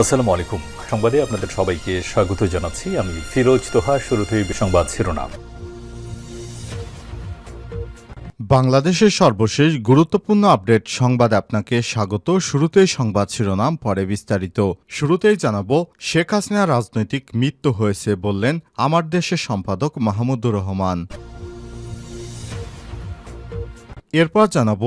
আসসালামু আলাইকুম সংবাদে আপনাদের সবাইকে স্বাগত জানাচ্ছি। আমি ফিরোজ তোহা, শুরুতেই সংবাদ শিরোনাম। বাংলাদেশের সর্বশেষ গুরুত্বপূর্ণ আপডেট সংবাদ আপনাকে স্বাগত। শুরুতেই সংবাদ শিরোনাম, পরে বিস্তারিত। শুরুতেই জানাব, শেখ হাসিনা রাজনৈতিক মৃত্যু হয়েছে বললেন আমার দেশের সম্পাদক মাহমুদুর রহমান। এরপর জানাব,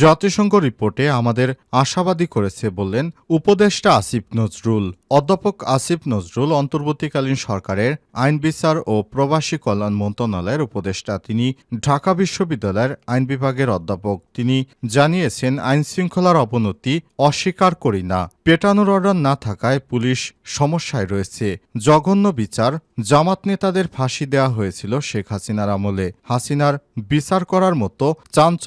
জাতিসংঘ রিপোর্টে আমাদের আশাবাদী করেছে বললেন উপদেষ্টা আসিফ নজরুল। অধ্যাপক আসিফ নজরুল অন্তর্বর্তীকালীন সরকারের আইন বিচার ও প্রবাসী কল্যাণ মন্ত্রণালয়ের উপদেষ্টা। তিনি ঢাকা বিশ্ববিদ্যালয়ের আইন বিভাগের অধ্যাপক। তিনি জানিয়েছেন, আইন শৃঙ্খলার অবনতি অস্বীকার করি না। পেটানোর অর্ডার না থাকায় পুলিশ সমস্যায় রয়েছে। জঘন্য বিচার, জামাত নেতাদের ফাঁসি দেওয়া হয়েছিল শেখ হাসিনার আমলে। হাসিনার বিচার করার মতো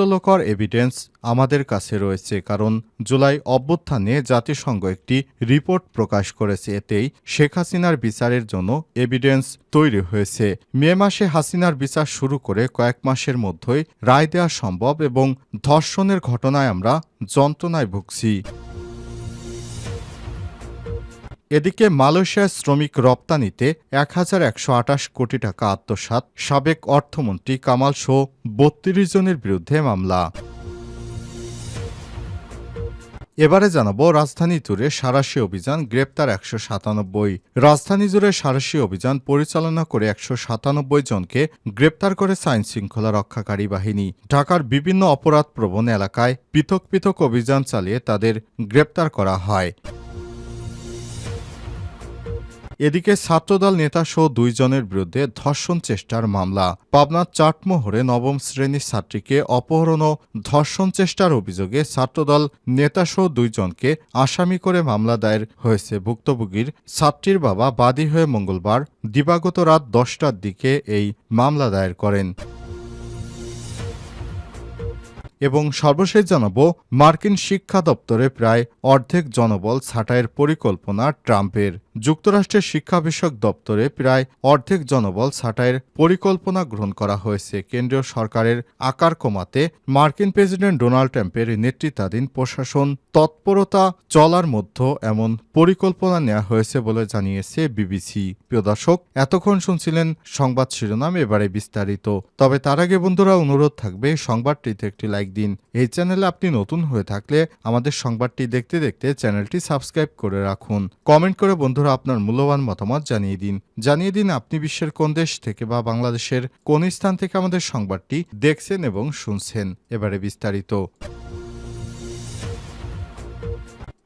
চাঞ্চল্যকর এভিডেন্স আমাদের কাছে রয়েছে, কারণ জুলাই অভ্যুত্থানে জাতিসংঘ একটি রিপোর্ট প্রকাশ করেছে। এতেই শেখ হাসিনার বিচারের জন্য এভিডেন্স তৈরি হয়েছে। মে মাসে হাসিনার বিচার শুরু করে কয়েক মাসের মধ্যেই রায় দেওয়া সম্ভব এবং ধর্ষণের ঘটনায় আমরা যন্ত্রণায় ভুগছি। এদিকে মালয়েশিয়ার শ্রমিক রপ্তানিতে এক হাজার একশো আটাশ কোটি টাকা আত্মসাৎ, সাবেক অর্থমন্ত্রী কামাল শো বত্রিশ জনের বিরুদ্ধে মামলা। এবারে জানাব, রাজধানী জুড়ে সারাশি অভিযান গ্রেপ্তার একশো সাতানব্বই। রাজধানী জুড়ে সারাশি অভিযান পরিচালনা করে একশো সাতানব্বই জনকে গ্রেপ্তার করে আইন শৃঙ্খলা রক্ষাকারী বাহিনী। ঢাকার বিভিন্ন অপরাধ প্রবণ এলাকায় পৃথক পৃথক অভিযান চালিয়ে তাদের গ্রেপ্তার করা হয়। এদিকে ছাত্রদল নেতাসহ দুইজনের বিরুদ্ধে ধর্ষণ চেষ্টার মামলা। পাবনার চাটমোহরে নবম শ্রেণির ছাত্রীকে অপহরণ ও ধর্ষণ চেষ্টার অভিযোগে ছাত্রদল নেতাসহ দুইজনকে আসামি করে মামলা দায়ের হয়েছে ভুক্তভোগীর। ছাত্রীর বাবা বাদী হয়ে মঙ্গলবার দিবাগত রাত দশটার দিকে এই মামলা দায়ের করেন। এবং সর্বশেষ জানাব, মার্কিন শিক্ষা দপ্তরে প্রায় অর্ধেক জনবল ছাঁটাইয়ের পরিকল্পনা ট্রাম্পের। যুক্তরাষ্ট্রের শিক্ষা বিষয়ক দপ্তরে প্রায় অর্ধেক জনবল ছাঁটাইয়ের পরিকল্পনা গ্রহণ করা হয়েছে। কেন্দ্রীয় সরকারের আকার কমাতে মার্কিন প্রেসিডেন্ট ডোনাল্ড ট্রাম্পের নেতৃত্বাধীন প্রশাসন তৎপরতা চলার মধ্যে এমন পরিকল্পনা নেওয়া হয়েছে বলে জানিয়েছে বিবিসি। প্রিয় দর্শক, এতক্ষণ শুনছিলেন সংবাদ শিরোনাম, এবারে বিস্তারিত। তবে তার আগে বন্ধুরা, অনুরোধ থাকবে, সংবাদটিতে একটি লাইক দিন। এই চ্যানেলে আপনি নতুন হয়ে থাকলে আমাদের সংবাদটি দেখতে দেখতে চ্যানেলটি সাবস্ক্রাইব করে রাখুন। কমেন্ট করে বন্ধুরা, আপনার মূল্যবান মতামত জানিয়ে দিন। জানিয়ে দিন আপনি বিশ্বের কোন দেশ থেকে বা বাংলাদেশের কোন স্থান থেকে আমাদের সংবাদটি দেখছেন এবং শুনছেন। এবারে বিস্তারিত।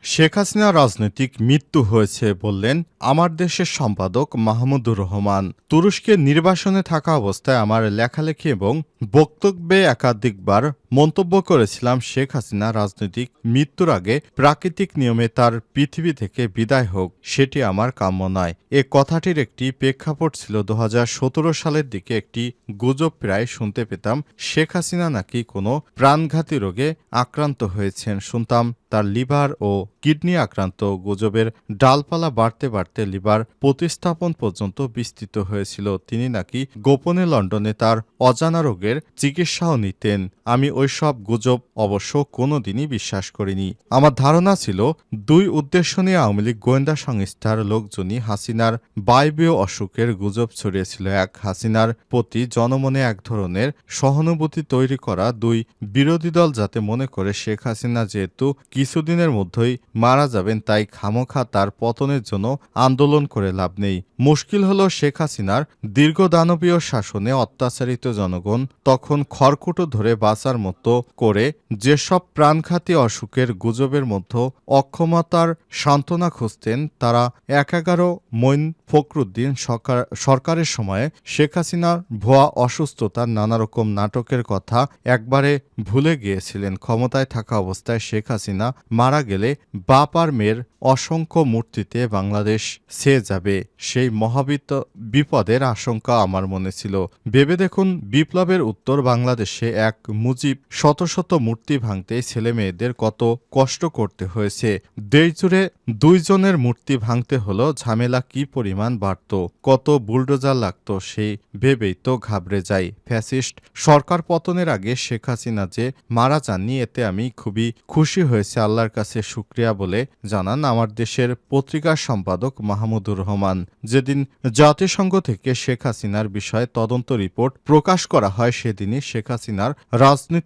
শেখ হাসিনা রাজনৈতিক মৃত্যু হয়েছে বললেন আমার দেশের সম্পাদক মাহমুদুর রহমান। তুরস্কে নির্বাসনে থাকা অবস্থায় আমার লেখালেখি এবং বক্তব্যে একাধিকবার মন্তব্য করেছিলাম শেখ হাসিনা রাজনৈতিক মৃত্যুর আগে প্রাকৃতিক নিয়মে তার পৃথিবী থেকে বিদায় হোক, সেটি আমার কাম্য নয়। এ কথাটির একটি প্রেক্ষাপট ছিল দু হাজার সতেরো সালের দিকে একটি গুজব প্রায় শুনতে পেতাম, শেখ হাসিনা নাকি কোনো প্রাণঘাতী রোগে আক্রান্ত হয়েছেন শুনতাম, তার লিভার ও কিডনি আক্রান্ত। গুজবের ডালপালা বাড়তে বাড়তে লিভার প্রতিস্থাপন পর্যন্ত বিস্তৃত হয়েছিল। তিনি নাকি গোপনে লন্ডনে তার অজানা রোগের চিকিৎসাও নিতেন। আমি ওইসব গুজব অবশ্য কোনোদিনই বিশ্বাস করিনি। আমার ধারণা ছিল, দুই উদ্দেশ্য নিয়ে আওয়ামী লীগ গোয়েন্দা সংস্থার লোকজনই হাসিনার বায়বীয় অসুখের গুজব ছড়িয়েছিল। এক, হাসিনার প্রতি জনমনে এক ধরনের সহানুভূতি তৈরি করা। দুই, বিরোধী দল যাতে মনে করে শেখ হাসিনা যেহেতু কিছুদিনের মধ্যেই মারা যাবেন, তাই খামোখা তার পতনের জন্য আন্দোলন করে লাভ নেই। মুশকিল হল শেখ হাসিনার দীর্ঘ দানবীয় শাসনে অত্যাচারিত জনগণ তখন খড়কুটো ধরে বাঁচার মতো করে যেসব প্রাণঘাতী অসুখের গুজবের মধ্যে অক্ষমতার সান্ত্বনা খুঁজতেন, তারা এক এগারো মইন ফখরুদ্দিন সরকার, সরকারের সময়ে শেখ হাসিনার ভুয়া অসুস্থতার নানা রকম নাটকের কথা একবারে ভুলে গিয়েছিলেন। ক্ষমতায় থাকা অবস্থায় শেখ হাসিনা মারা গেলে বাপ আর মেয়ের অসংখ্য মূর্তিতে বাংলাদেশ ছেয়ে যাবে। সেই মহাবিত বিপদের আশঙ্কা আমার মনে ছিল। ভেবে দেখুন, বিপ্লবের উত্তর বাংলাদেশে এক মুজিব শত শত মূর্তি ভাঙতে ছেলে মেয়েদের কত কষ্ট করতে হয়েছে। দেশ জুড়ে দুইজনের মূর্তি ভাঙতে হলো ঝামেলা কি পরিমাণ বাড়ত, কত বুলডোজার লাগতো সেই ভেবেই তো ঘাবড়ে যাই। ফ্যাসিস্ট সরকার পতনের আগে শেখ হাসিনা যে মারা যাননি, এতে আমি খুবই খুশি হয়েছে আল্লাহর কাছে শুক্রিয়া বলে জানান আমার দেশের পত্রিকার সম্পাদক মাহমুদুর রহমান। যেদিন জাতিসংঘ থেকে শেখ হাসিনার বিষয়ে তদন্ত রিপোর্ট প্রকাশ করা হয়, সেদিনই শেখ হাসিনার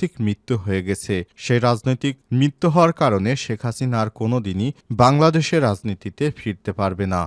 রাজনৈতিক মৃত্যু হয়ে গেছে। সেই রাজনৈতিক মৃত্যু হওয়ার কারণে শেখ হাসিনা আর কোনোদিনই বাংলাদেশের রাজনীতিতে ফিরতে পারবে না।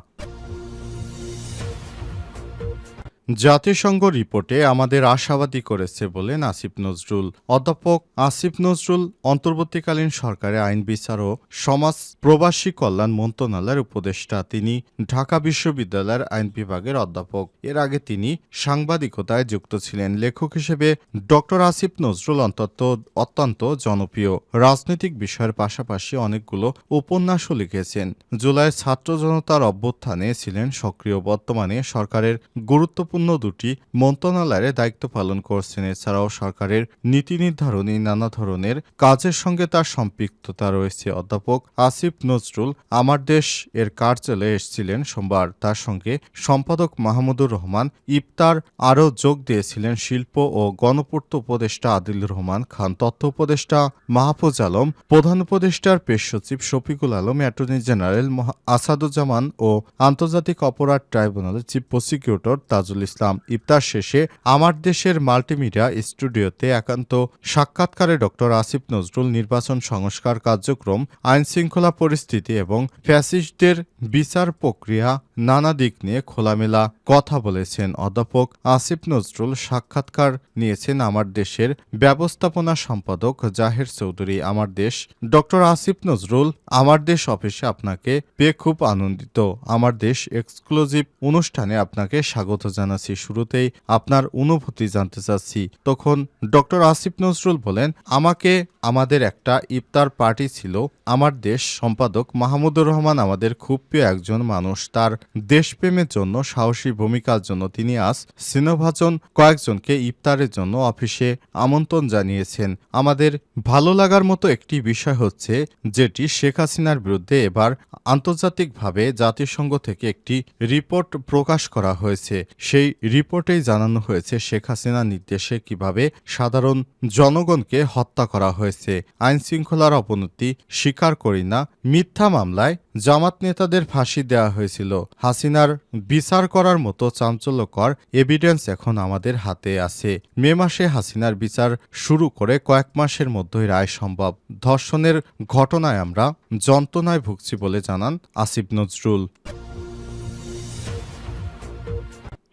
জাতিসংঘ রিপোর্টে আমাদের আশাবাদী করেছে বলেন আসিফ নজরুল। অধ্যাপক আসিফ নজরুল অন্তর্বর্তীকালীন সরকারে আইন বিচার ও সমাজ প্রবাসী কল্যাণ মন্ত্রণালয়ের উপদেষ্টা, তিনি ঢাকা বিশ্ববিদ্যালয়ের আইন বিভাগের অধ্যাপক। এর আগে তিনি সাংবাদিকতায় যুক্ত ছিলেন। লেখক হিসেবে ডক্টর আসিফ নজরুল অন্তত অত্যন্ত জনপ্রিয়। রাজনৈতিক বিষয়ের পাশাপাশি অনেকগুলো উপন্যাসও লিখেছেন। জুলাই ছাত্র জনতার অভ্যুত্থানে ছিলেন সক্রিয়। বর্তমানে সরকারের গুরুত্বপূর্ণ দুটি মন্ত্রণালয়ের দায়িত্ব পালন করছেন। এছাড়াও সরকারের নীতি নির্ধারণী নানা ধরনের কাজের সঙ্গে তার সম্পৃক্ততা রয়েছে। অধ্যাপক আসিফ নজরুল আমার দেশ এর কার্যালয়ে এসেছিলেন সোমবার। তার সঙ্গে সম্পাদক মাহমুদুর রহমান ইফতার আরও যোগ দিয়েছিলেন। শিল্প ও গণপূর্ত উপদেষ্টা আদিল রহমান খান, তথ্য উপদেষ্টা মাহফুজ আলম, প্রধান উপদেষ্টার পেশ সচিব শফিকুল আলম, অ্যাটর্নি জেনারেল আসাদুজ্জামান ও আন্তর্জাতিক অপরাধ ট্রাইব্যুনালের চিফ প্রসিকিউটর তাজুল ইসলাম ইফতার শেষে আমার দেশের মাল্টিমিডিয়া স্টুডিওতে একান্ত সাক্ষাৎকারে ডক্টর আসিফ নজরুল নির্বাচন সংস্কার কার্যক্রম আইন শৃঙ্খলা পরিস্থিতি এবং ফ্যাসিস্টদের বিচার প্রক্রিয়া নানা দিক নিয়ে খোলামেলা কথা বলেছেন। অধ্যাপক আসিফ নজরুল সাক্ষাৎকার নিয়েছেন আমার দেশের ব্যবস্থাপনা সম্পাদক জাহের চৌধুরী। আমার দেশ ডক্টর আসিফ নজরুল, আমার দেশ অফিসে আপনাকে পেয়ে খুব আনন্দিত। আমার দেশ এক্সক্লুসিভ অনুষ্ঠানে আপনাকে স্বাগত জানাচ্ছি। শুরুতেই আপনার অনুভূতি জানতে চাচ্ছি। তখন ডক্টর আসিফ নজরুল বলেন, আমাকে, আমাদের একটা ইফতার পার্টি ছিল। আমার দেশ সম্পাদক মাহমুদুর রহমান আমাদের খুব প্রিয় একজন মানুষ। তার দেশপ্রেমের জন্য, সাহসী ভূমিকার জন্য তিনি আজ সিনেভাজন কয়েকজনকে ইফতারের জন্য অফিসে আমন্ত্রণ জানিয়েছেন। আমাদের ভালো লাগার মতো একটি বিষয় হচ্ছে যেটি শেখ হাসিনার বিরুদ্ধে এবার আন্তর্জাতিকভাবে জাতিসংঘ থেকে একটি রিপোর্ট প্রকাশ করা হয়েছে। সেই রিপোর্টেই জানানো হয়েছে শেখ হাসিনার নির্দেশে কীভাবে সাধারণ জনগণকে হত্যা করা হয়েছে। আইন শৃঙ্খলার অবনতি স্বীকার করি না। মিথ্যা মামলায় জামাত নেতাদের ফাঁসি দেওয়া হয়েছিল। হাসিনার বিচার করার মতো চাঞ্চল্যকর এভিডেন্স এখন আমাদের হাতে আছে। মে মাসে হাসিনার বিচার শুরু করে কয়েক মাসের মধ্যেই রায় সম্ভব। ধর্ষণের ঘটনায় আমরা যন্ত্রণায় ভুগছি বলে জানান আসিফ নজরুল।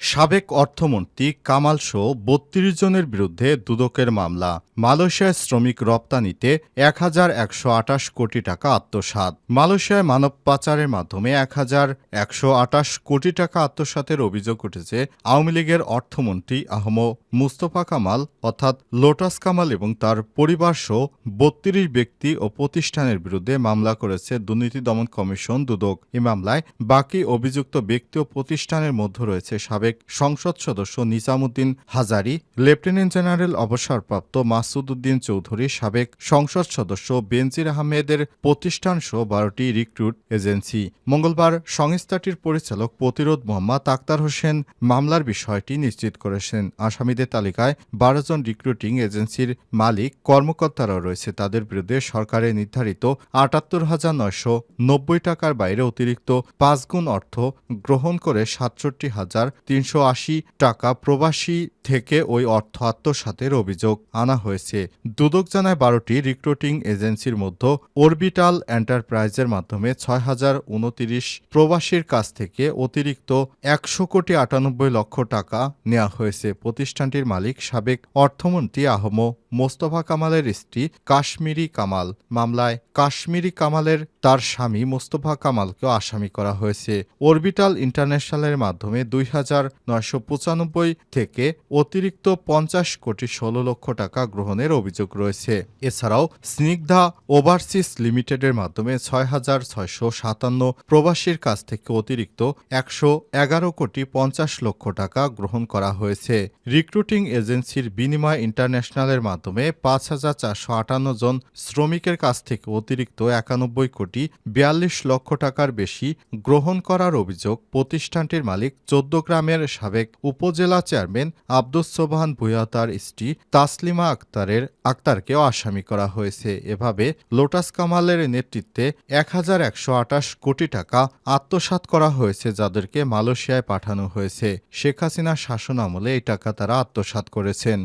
সাবেক অর্থমন্ত্রী কামাল শো বত্রিশ জনের বিরুদ্ধে দুদকের মামলা। মালয়েশিয়ায় শ্রমিক রপ্তানিতে এক হাজার একশো আটাশ কোটি টাকা আত্মসাৎ। মালয়েশিয়ায় মানব পাচারের মাধ্যমে এক হাজার একশো আটাশ কোটি টাকা আত্মসাতের অভিযোগ উঠেছে আওয়ামী লীগের অর্থমন্ত্রী আহম মুস্তফা কামাল, অর্থাৎ লোটাস কামাল এবং তার পরিবার সহ বত্রিশ ব্যক্তি ও প্রতিষ্ঠানের বিরুদ্ধে মামলা করেছে দুর্নীতি দমন কমিশন দুদক। এ মামলায় বাকি অভিযুক্ত ব্যক্তি ও প্রতিষ্ঠানের মধ্যে রয়েছে সাবেক সংসদ সদস্য নিজামুদ্দিন হাজারি, লেফটেন্যান্ট জেনারেল অবসরপ্রাপ্ত মাসুদ উদ্দিন চৌধুরী সাবেক সংসদ সদস্য বেনজির আহমেদের প্রতিষ্ঠান সহ বারোটি রিক্রুট এজেন্সি। মঙ্গলবার সংস্থাটির পরিচালক প্রতিরোধ মোহাম্মদ আক্তার হোসেন মামলার বিষয়টি নিশ্চিত করেছেন। আসামিদের তালিকায় বারো জন রিক্রুটিং এজেন্সির মালিক কর্মকর্তারা রয়েছে। তাদের বিরুদ্ধে সরকারের নির্ধারিত আটাত্তর হাজার নয়শো নব্বই টাকার বাইরে অতিরিক্ত পাঁচ গুণ অর্থ গ্রহণ করে সাতষট্টি হাজার তিনশো আশি টাকা প্রবাসী থেকে ওই অর্থ আত্মসাতের অভিযোগ আনা হয়েছে। দুদক জানায় বারোটি রিক্রুটিং এজেন্সির মধ্যে অরবিটাল এন্টারপ্রাইজের মাধ্যমে ছয় হাজার উনতিরিশ প্রবাসীর কাছ থেকে অতিরিক্ত একশো কোটি আটানব্বই লক্ষ টাকা নেওয়া হয়েছে। প্রতিষ্ঠানটির মালিক সাবেক অর্থমন্ত্রী আহম মোস্তফা কামালের স্ত্রী কাশ্মীরি কামাল। মামলায় কাশ্মীরি কামালের তার স্বামী মোস্তফা কামালকেও আসামি করা হয়েছে। অরবিটাল ইন্টারন্যাশনালের মাধ্যমে দুই হাজার নয়শো পঁচানব্বই থেকে অতিরিক্ত পঞ্চাশ কোটি ষোলো লক্ষ টাকা গ্রহণের অভিযোগ রয়েছে। এছাড়াও স্নিগ্ধা ওভারসিস লিমিটেডের মাধ্যমে ছয় হাজার ছয়শো সাতান্ন প্রবাসীর কাছ থেকে অতিরিক্ত একশো এগারো কোটি পঞ্চাশ লক্ষ টাকা গ্রহণ করা হয়েছে। রিক্রুটিং এজেন্সির বিনিময় ইন্টারন্যাশনালের মাধ্যমে পাঁচ হাজার চারশো আটান্ন জন শ্রমিকের কাছ থেকে অতিরিক্ত একানব্বই কোটি বিয়াল্লিশ লক্ষ টাকার বেশি গ্রহণ করার অভিযোগ প্রতিষ্ঠানটির মালিক চোদ্দ গ্রামের সাবেক উপজেলা চেয়ারম্যান আব্দুস সোবহান ভুয়াতার স্ত্রী তাসলিমা আক্তারের আক্তারকেও আসামি করা হয়েছে। এভাবে লোটাস কামালের নেতৃত্বে এক হাজার একশো আটাশ কোটি টাকা আত্মসাৎ করা হয়েছে যাদেরকে মালয়েশিয়ায় পাঠানো হয়েছে। শেখ হাসিনার শাসন আমলে এই টাকা তারা আত্মসাৎ করেছেন।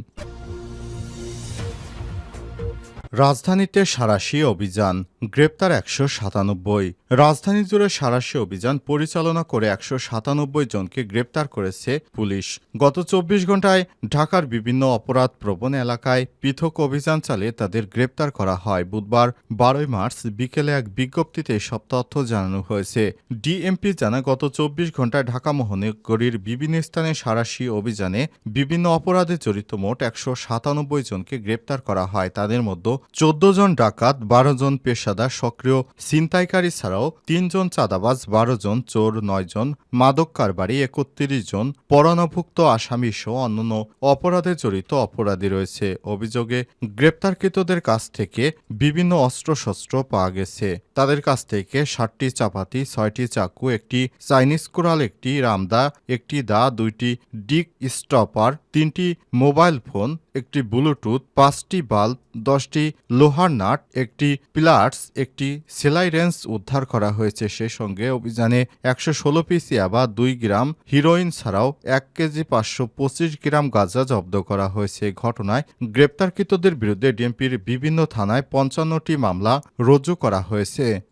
রাজধানীতে সারাশি অভিযান, গ্রেপ্তার একশো সাতানব্বই। রাজধানী জুড়ে সারাশি অভিযান পরিচালনা করে একশো সাতানব্বই জনকে গ্রেপ্তার করেছে পুলিশ। গত চব্বিশ ঘন্টায় ঢাকার বিভিন্ন অপরাধ প্রবণ এলাকায় পৃথক অভিযান চালিয়ে তাদের গ্রেপ্তার করা হয়। বুধবার, বারোই মার্চ বিকেলে এক বিজ্ঞপ্তিতে এসব তথ্য জানানো হয়েছে। ডিএমপি জানা গত চব্বিশ ঘন্টায় ঢাকা মহানগরীর বিভিন্ন স্থানে সারাশি অভিযানে বিভিন্ন অপরাধে জড়িত মোট একশো সাতানব্বই জনকে গ্রেপ্তার করা হয়। তাদের মধ্যে চোদ্দ জন ডাকাত বারো জন পেশাদার, সক্রিয় ছিনতাইকারী ছাড়াও তিনজন চাঁদাবাজ বারো জন চোর নয় জন মাদক কারবারি একত্রিশ জন পরানভুক্ত আসামি সহ অন্যান্য অপরাধে জড়িত অপরাধী রয়েছে। অভিযোগে গ্রেপ্তারকৃতদের কাছ থেকে বিভিন্ন অস্ত্রশস্ত্র পাওয়া গেছে। তাদের কাছ থেকে ষাটটি চাপাতি, ছয়টি চাকু, একটি চাইনিজ কোরাল একটি রামদা, একটি দা, দুইটি ডিক স্টপার, তিনটি মোবাইল ফোন, একটি ব্লুটুথ, পাঁচটি বাল্ব, দশটি লোহার নাট, একটি পিলার্স, একটি সেলাই রেঞ্জ উদ্ধার করা হয়েছে। সে সঙ্গে অভিযানে একশো ষোলো পিস ইয়াবা, দুই গ্রাম হিরোইন ছাড়াও এক কেজি পাঁচশো পঁচিশ গ্রাম গাঁজা জব্দ করা হয়েছে। ঘটনায় গ্রেপ্তারকৃতদের বিরুদ্ধে ডিএমপির বিভিন্ন থানায় পঞ্চান্নটি মামলা রুজু করা হয়েছে। gente